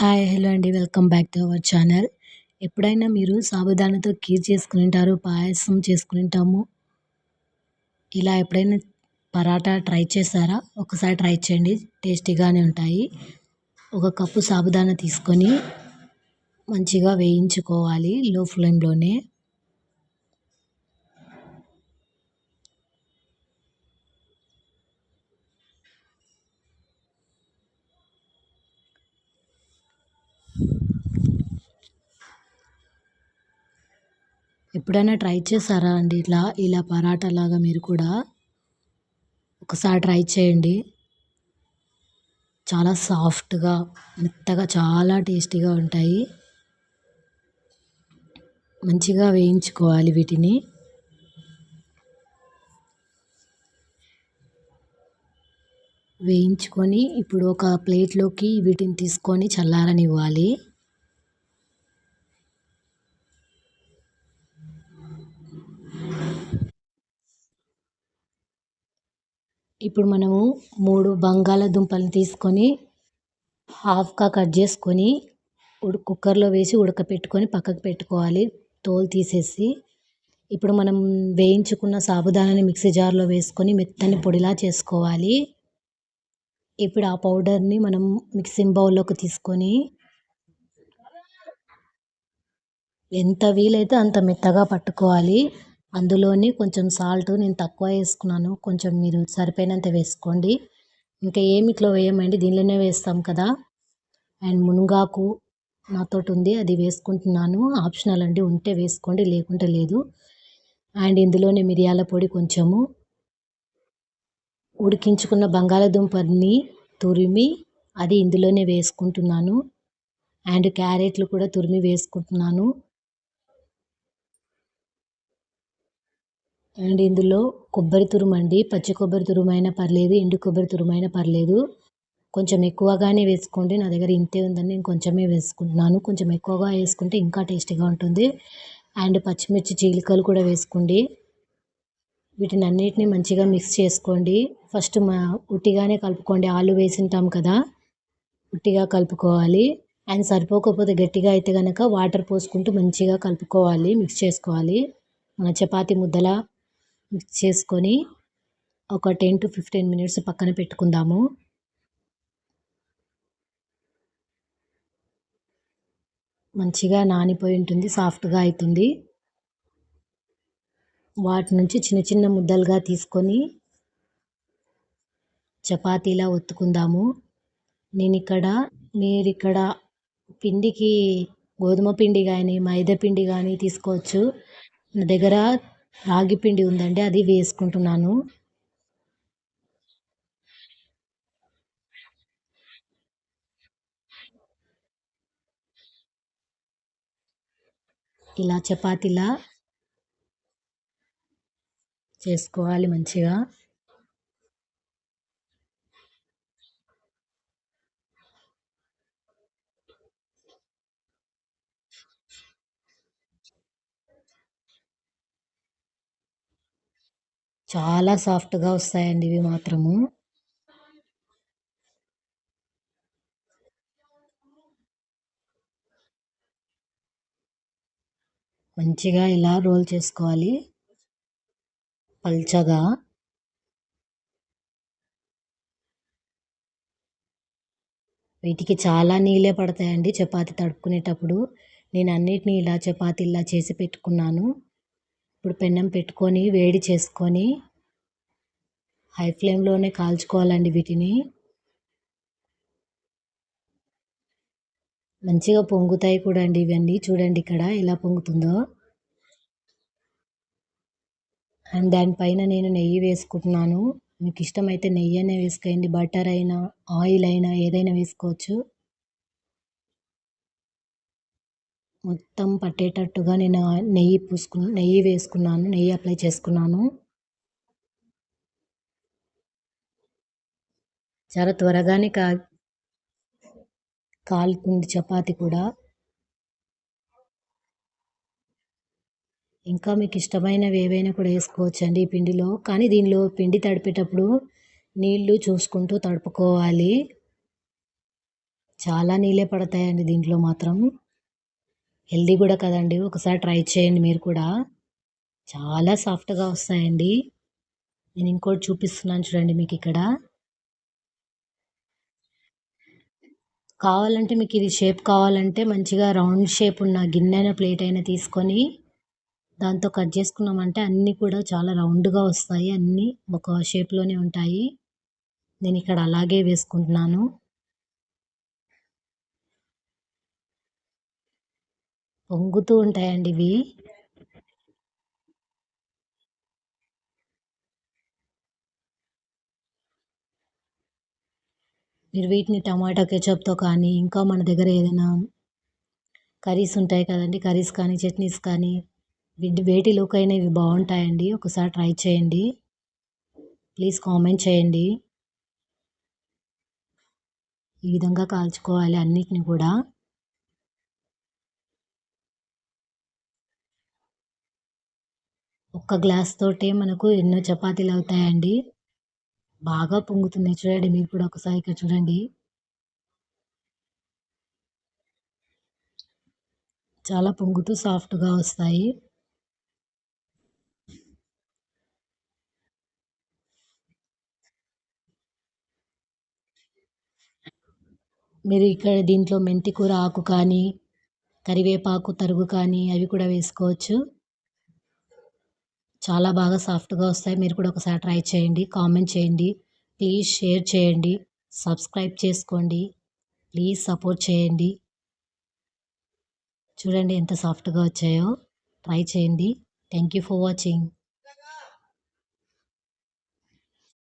Hi hello అండి. Welcome back to our channel. ఎప్పుడైనా మీరు సాబుదానాతో కీర్ చేసుకుని ఉంటారు పాయసం చేసుకుని ఉంటాము ఇలా ఎప్పుడైనా పరాటా ట్రై చేశారా? ఒకసారి ట్రై చేయండి. టేస్టీగానే ఉంటాయి. ఒక కప్పు సాబుదానా తీసుకొని మంచిగా వేయించుకోవాలి లో ఫ్లేమ్లోనే. ఎప్పుడైనా ట్రై చేశారా అండి ఇట్లా ఇలా పరాటా లాగా మీరు కూడా? ఒకసారి ట్రై చేయండి. చాలా సాఫ్ట్గా మెత్తగా చాలా టేస్టీగా ఉంటాయి. మంచిగా వేయించుకోవాలి వీటిని. వేయించుకొని ఇప్పుడు ఒక ప్లేట్లోకి వీటిని తీసుకొని చల్లారనివ్వాలి. ఇప్పుడు మనము మూడు బంగాళాదుంపలు తీసుకొని హాఫ్గా కట్ చేసుకొని ఉడు కుక్కర్లో వేసి ఉడకపెట్టుకొని పక్కకు పెట్టుకోవాలి. తోలు తీసేసి ఇప్పుడు మనం వేయించుకున్న సాబుదానాన్ని మిక్సీ జార్లో వేసుకొని మెత్తని పొడిలా చేసుకోవాలి. ఇప్పుడు ఆ పౌడర్ని మనం మిక్సింగ్ బౌల్లోకి తీసుకొని ఎంత వీలైతే అంత మెత్తగా పట్టుకోవాలి. అందులోని కొంచెం సాల్ట్ నేను తక్కువ వేసుకున్నాను. కొంచెం మీరు సరిపోయినంత వేసుకోండి. ఇంకా ఏమి ఇట్లా వేయమండి? దీనిలోనే వేస్తాం కదా. అండ్ మునగాకు నాతోటి ఉంది. అది వేసుకుంటున్నాను. ఆప్షనల్ అండి. ఉంటే వేసుకోండి. లేకుంటే లేదు. అండ్ ఇందులోనే మిరియాల పొడి కొంచెము. ఉడికించుకున్న బంగాళాదుంపని తురిమి అది ఇందులోనే వేసుకుంటున్నాను. అండ్ క్యారెట్లు కూడా తురిమి వేసుకుంటున్నాను. అండ్ ఇందులో కొబ్బరి తురుమండి పచ్చి కొబ్బరి తురుమైనా పర్లేదు ఎండు కొబ్బరి తురుమైనా పర్లేదు. కొంచెం ఎక్కువగానే వేసుకోండి. నా దగ్గర ఇంతే ఉందని నేను కొంచెమే వేసుకుంటున్నాను. కొంచెం ఎక్కువగా వేసుకుంటే ఇంకా టేస్టీగా ఉంటుంది. అండ్ పచ్చిమిర్చి చీలికలు కూడా వేసుకోండి. వీటిని అన్నిటిని మంచిగా మిక్స్ చేసుకోండి. ఫస్ట్ మా ఉట్టిగానే కలుపుకోండి. ఆలు వేసింటాం కదా ఉట్టిగా కలుపుకోవాలి. అండ్ సరిపోకపోతే గట్టిగా అయితే కనుక వాటర్ పోసుకుంటూ మంచిగా కలుపుకోవాలి మిక్స్ చేసుకోవాలి. మన చపాతి ముద్దల మిక్స్ చేసుకొని ఒక టెన్ టు ఫిఫ్టీన్ మినిట్స్ పక్కన పెట్టుకుందాము. మంచిగా నానిపోయి ఉంటుంది సాఫ్ట్గా అవుతుంది వాటి నుంచి చిన్న చిన్న ముద్దలుగా తీసుకొని చపాతీలా ఒత్తుకుందాము. నేను ఇక్కడ మీరు ఇక్కడ పిండికి గోధుమ పిండి కానీ మైదా పిండి కానీ తీసుకోవచ్చు. నా దగ్గర రాగి పిండి ఉందండి అది వేసుకుంటున్నాను. ఇలా చపాతీలా చేసుకోవాలి మంచిగా. చాలా సాఫ్ట్గా వస్తాయండి ఇవి మాత్రము. మంచిగా ఇలా రోల్ చేసుకోవాలి. పల్చగా. వీటికి చాలా నీళ్ళే పడతాయండి చపాతి తడుపుకునేటప్పుడు. నేను అన్నిటినీ ఇలా చపాతి ఇలా చేసి పెట్టుకున్నాను. ఇప్పుడు పెన్నం పెట్టుకొని వేడి చేసుకొని హై ఫ్లేమ్లోనే కాల్చుకోవాలండి వీటిని. మంచిగా పొంగుతాయి కూడా అండి ఇవన్నీ. చూడండి ఇక్కడ ఎలా పొంగుతుందో. అండ్ దానిపైన నేను నెయ్యి వేసుకుంటున్నాను. మీకు ఇష్టమైతే నెయ్యి అయినా వేసుకోండి బటర్ అయినా ఆయిల్ అయినా ఏదైనా వేసుకోవచ్చు. మొత్తం పట్టేటట్టుగా నేను నెయ్యి పూసుకు నెయ్యి వేసుకున్నాను నెయ్యి అప్లై చేసుకున్నాను. చాలా త్వరగానే కా కాలుతుంది చపాతి కూడా. ఇంకా మీకు ఇష్టమైనవి ఏవైనా కూడా వేసుకోవచ్చు అండి ఈ పిండిలో. కానీ దీనిలో పిండి తడిపేటప్పుడు నీళ్ళు చూసుకుంటూ తడుపుకోవాలి. చాలా నీళ్ళే పడతాయండి దీంట్లో మాత్రం. హెల్దీ కూడా కదండి. ఒకసారి ట్రై చేయండి మీరు కూడా. చాలా సాఫ్ట్గా వస్తాయండి. నేను ఇంకోటి చూపిస్తున్నాను చూడండి మీకు ఇక్కడ. కావాలంటే మీకు ఇది షేప్ కావాలంటే మంచిగా రౌండ్ షేప్ ఉన్న గిన్నె అయినా ప్లేట్ అయినా తీసుకొని దాంతో కట్ చేసుకున్నామంటే అన్నీ కూడా చాలా రౌండ్గా వస్తాయి. అన్నీ ఒక షేప్లోనే ఉంటాయి. నేను ఇక్కడ అలాగే వేసుకుంటున్నాను. పొంగుతూ ఉంటాయండి ఇవి. మీరు వీటిని టమాటా కెచప్తో కానీ ఇంకా మన దగ్గర ఏదైనా కర్రీస్ ఉంటాయి కదండి కర్రీస్ కానీ చట్నీస్ కానీ వీటి వేటిలోకైనా ఇవి బాగుంటాయండి. ఒకసారి ట్రై చేయండి. ప్లీజ్ కామెంట్ చేయండి. ఈ విధంగా కాల్చుకోవాలి అన్నిటిని కూడా. ఒక్క గ్లాస్ తోటే మనకు ఎన్నో చపాతీలు అవుతాయండి. బాగా పొంగుతుంది చూడండి మీరు కూడా ఒకసారి ఇక్కడ చూడండి. చాలా పొంగుతూ సాఫ్ట్గా వస్తాయి. మీరు ఇక్కడ దీంట్లో మెంతికూర ఆకు కానీ కరివేపాకు తరుగు కానీ అవి కూడా వేసుకోవచ్చు. చాలా బాగా సాఫ్ట్గా వస్తాయి. మీరు కూడా ఒకసారి ట్రై చేయండి కామెంట్ చేయండి. ప్లీజ్ షేర్ చేయండి సబ్స్క్రైబ్ చేసుకోండి. ప్లీజ్ సపోర్ట్ చేయండి. చూడండి ఎంత సాఫ్ట్గా వచ్చాయో. ట్రై చేయండి. Thank you for watching.